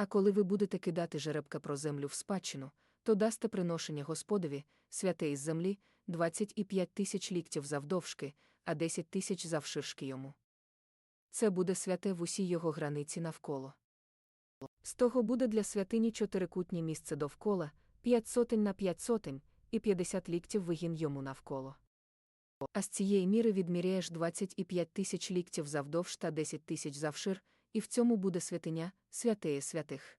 А коли ви будете кидати жеребка про землю в спадщину, то дасте приношення Господові, святе із землі, 25 тисяч ліктів завдовжки, а 10 тисяч завширшки йому. Це буде святе в усій його границі навколо. З того буде для святині чотирикутнє місце довкола, п'ять сотень на п'ять сотень, і 50 ліктів вигін йому навколо. А з цієї міри відміряєш 25 тисяч ліктів завдовж та 10 тисяч завшир, і в цьому буде святиня, святеє святих.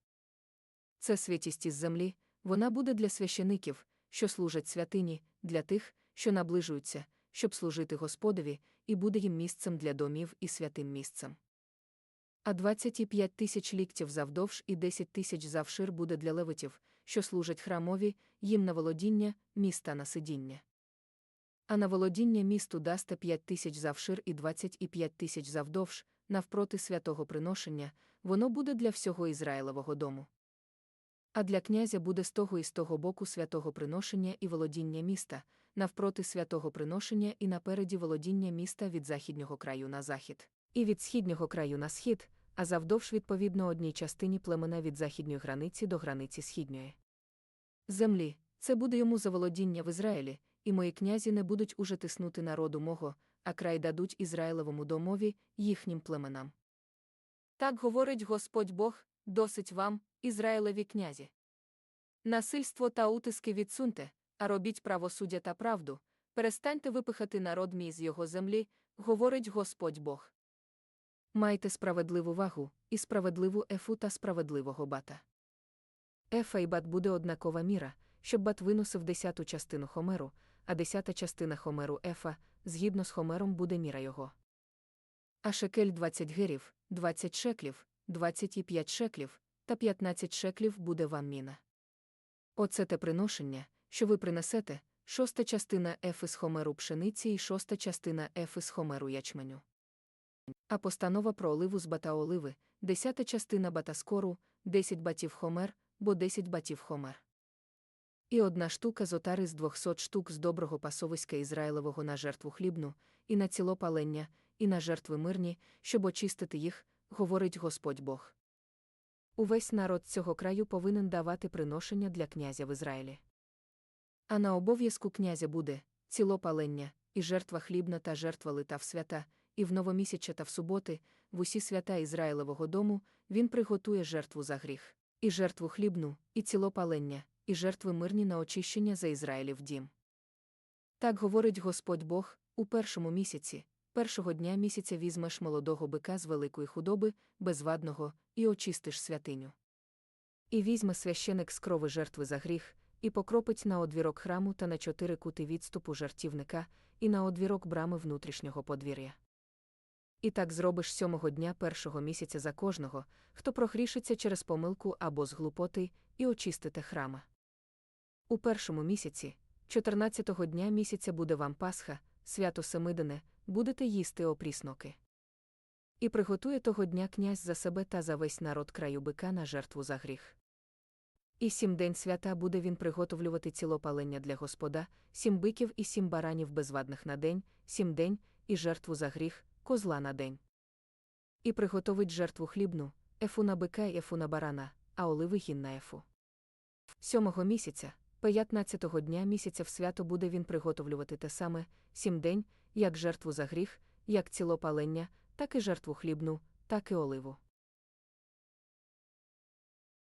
Це святість із землі, вона буде для священиків, що служать святині, для тих, що наближуються, щоб служити Господові, і буде їм місцем для домів і святим місцем. А 25 тисяч ліктів завдовж і 10 тисяч завшир буде для левитів, що служать храмові, їм на володіння, міста на сидіння. А на володіння місту дасте 5 тисяч завшир і 25 тисяч завдовж, навпроти святого приношення, воно буде для всього Ізраїлевого дому. А для князя буде з того і з того боку святого приношення і володіння міста, навпроти святого приношення і напереді володіння міста від західнього краю на захід, і від східнього краю на схід, а завдовж відповідно одній частині племена від західньої границі до границі східньої. Землі це буде йому за володіння в Ізраїлі, і мої князі не будуть уже тиснути народу мого, а край дадуть Ізраїлевому домові, їхнім племенам. Так говорить Господь Бог, досить вам, Ізраїлеві князі. Насильство та утиски відсуньте, а робіть правосуддя та правду, перестаньте випихати народ мій з його землі, говорить Господь Бог. Майте справедливу вагу, і справедливу ефу та справедливого бата. Ефа і бат буде однакова міра, щоб бат виносив десяту частину хомеру, а десята частина хомеру ефа, згідно з хомером буде міра його. А шекель 20 герів, 20 шеклів, 25 шеклів, та 15 шеклів буде вам міна. Оце те приношення, що ви принесете, шоста частина ефи з хомеру пшениці і шоста частина ефи з хомеру ячменю. А постанова про оливу з бата оливи, десята частина бата скору, 10 батів хомер, бо 10 батів хомер. І одна штука з отари з 200 штук з доброго пасовиська Ізраїлевого на жертву хлібну, і на ціло палення, і на жертви мирні, щоб очистити їх, говорить Господь Бог. Увесь народ цього краю повинен давати приношення для князя в Ізраїлі. А на обов'язку князя буде цілопалення, і жертва хлібна та жертва лита в свята, і в новомісяча та в суботи, в усі свята Ізраїлевого дому, він приготує жертву за гріх, і жертву хлібну, і цілопалення, і жертви мирні на очищення за Ізраїлів дім. Так говорить Господь Бог у першому місяці, першого дня місяця візьмеш молодого бика з великої худоби, безвадного, і очистиш святиню. І візьме священик з крови жертви за гріх, і покропить на одвірок храму та на чотири кути відступу жартівника, і на одвірок брами внутрішнього подвір'я. І так зробиш сьомого дня першого місяця за кожного, хто прогрішиться через помилку або з глупоти, і очистите храма. У першому місяці, 14-го дня місяця буде вам Пасха, свято Семидине, будете їсти опрісноки. І приготує того дня князь за себе та за весь народ краю бика на жертву за гріх. І сім день свята буде він приготовлювати цілопалення для Господа, сім биків і сім баранів безвадних на день, сім день, і жертву за гріх, козла на день. І приготовить жертву хлібну, ефу на бика і ефу на барана, а оливи гін на ефу. Сьомого місяця, 15-го дня місяця в свято буде він приготовлювати те саме, сім день, як жертву за гріх, як цілопалення, так і жертву хлібну, так і оливу.